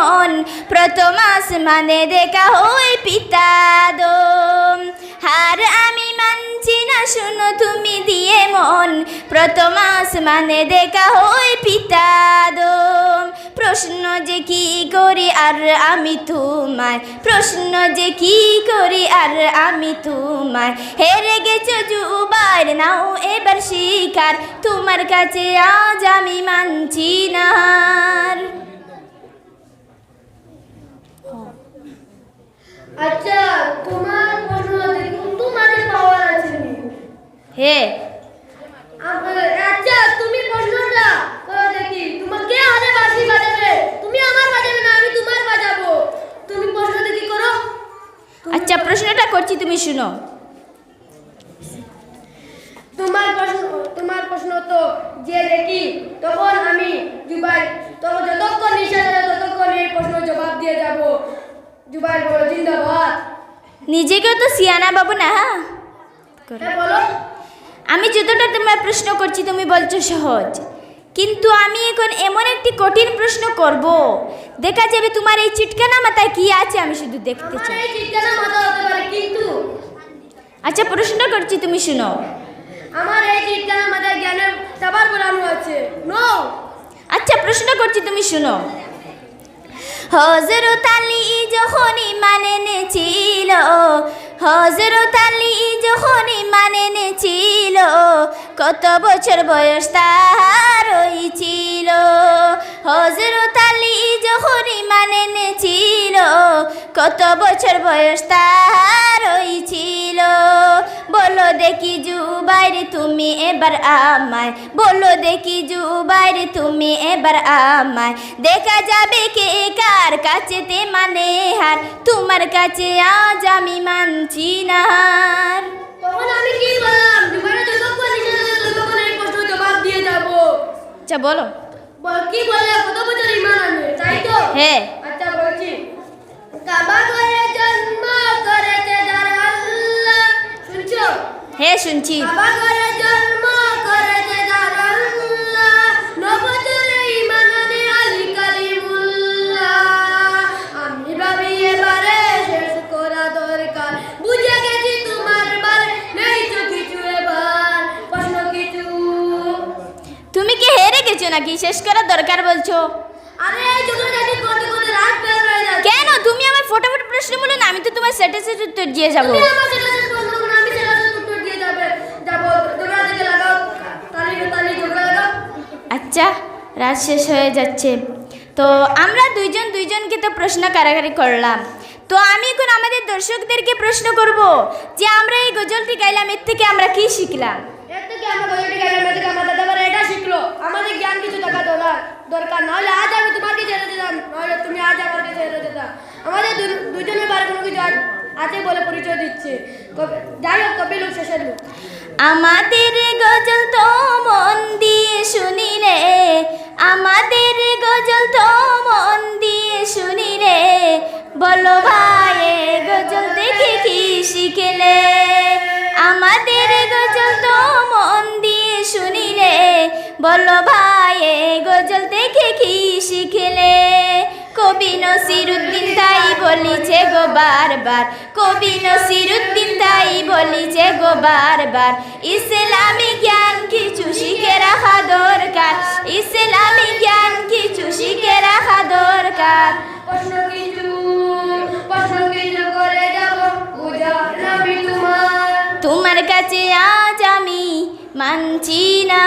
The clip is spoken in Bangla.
মন প্রথম আসমানে দেখা হই পিতা হার আমি মানছি না, শুনো তুমি দিয়ে মন। প্রথম আসমানে দেখা হই পিতা প্রশ্ন যে কি করি আর আমি তোমায়? প্রশ্ন যে কি করি আর আমি তোমায়? হেরে গেছো জুবার নাও এবার শিকার। তোমার কাছে আজ আমি মানছি না। আচ্ছা তোমার প্রশ্ন দেখুন তোমাদের পাওয়ার আছে নি? হে? আচ্ছা তুমি প্রশ্নটা করো দেখি। তোমার কে হাতে বাঁশি বাজাবে। তুমি আমার বাজাবে না আমি তোমার বাজাবো। তুমি প্রশ্ন দেখি করো। আচ্ছা প্রশ্নটা করছি তুমি শুনো। তোমার প্রশ্ন তোমার প্রশ্ন তো যে দেখি তখন আমি জুবাই তখন যতক্ষণ নিশা যাবে ততক্ষণ এই প্রশ্ন জবাব দিয়ে যাব জুবাই বলো জিন্দাবাদ। নিজেকেও তো সিয়ানা বাবু না হ্যাঁ? হ্যাঁ বলো। আমি যতটা তোমার প্রশ্ন করছি তুমি বলছো সহজ। কিন্তু আমি এখন এমন একটি কঠিন প্রশ্ন করব দেখা যাবে তোমার এই চিটকানা মাথায় কি আছে আমি শুধু দেখতে চাই। কিন্তু। আচ্ছা প্রশ্ন করছি তুমি শুনো। আমার এই চিন্তার মাথায় জ্ঞানের সাবার বলানো আছে। নো আচ্ছা প্রশ্ন করছি তুমি শুনো। হজরত আলী যখন ইমান এনেছিল হজরত আলী যখন ইমান এনেছিল কত বছর বয়স তার ছিল। হজরত আলী যখন ইমান এনেছিল কত বছর বয়স দেখি জুবাইর তুমি এবার আমায়। বলো দেখি জুবাইর তুমি এবার আমায়। দেখা যাবে কে কার কাছে তে মানে হার। তোমার কাছে আজ আমি মানছি না তখন আমি কি বললাম? জুবাইরে যতক্ষণ ততক্ষণ এই প্রশ্ন জবাব দিয়ে যাব। আচ্ছা বলো। কি বলে কত বছর ইমান আনবে? তাই তো? হ্যাঁ। প্রশ্ন শুনছি তুমি কি হেরে গেছো নাকি? শেষ করার দরকার বলছো। আরে এই যুগের জাতি করতে করতে রাত বের হয়ে যাচ্ছে। কেন? তুমি আমার ফটাফট প্রশ্ন বলো না আমি তো তোমার সেটে সেটে উত্তর দিয়ে যাব তুমি আমার সেটা শেষ করো না, আমি সেটা শেষ উত্তর দিয়ে যাবে যাব ঝগড়া থেকে লাগাও তালি তালি ঝগড়া লাগাও আচ্ছা রাত শেষ হয়ে যাচ্ছে। তো আমরা দুইজন দুইজনকে তো প্রশ্ন কারাগারি করলাম। তো আমি এখন আমাদের দর্শকদেরকে প্রশ্ন করব যে আমরা এই গজলটি গাইলাম এর থেকে আমরা কি শিখলাম? এর থেকে আমরা গজলটি গাইলাম এর থেকে আমার দাদাবার এটা শিখলো। আমাদের জ্ঞান কিছু দরকার দরকার। নাহলে আজ আমি তোমাকে ছেড়ে দিতাম নাহলে তুমি আজ আমাকে ছেড়ে দিতাম আমাদের দু- দুজনের বারে কোনো কিছু আজ- আছে বলে পরিচয় দিচ্ছে। যাই হোক কবি লোক শেষের লোক। আমাদের গজল তো বলো ভাই গজল দেখে কি শিখলে? আমাদের গজল তো মন দিয়ে শুনিলে। বলো ভাই গজল দেখে কি শিখলে? কবি নসিরুদ্দিন তাই বলিছে গো বারবার। কবি নসিরুদ্দিন তাই বলিছে গো বারবার। ইসলামী জ্ঞান কিছু শিখে রাখা দরকার। ইসলামী জ্ঞান কিছু শিখে রাখা দরকার। তোমার কাছে আজ আমি মানছি না।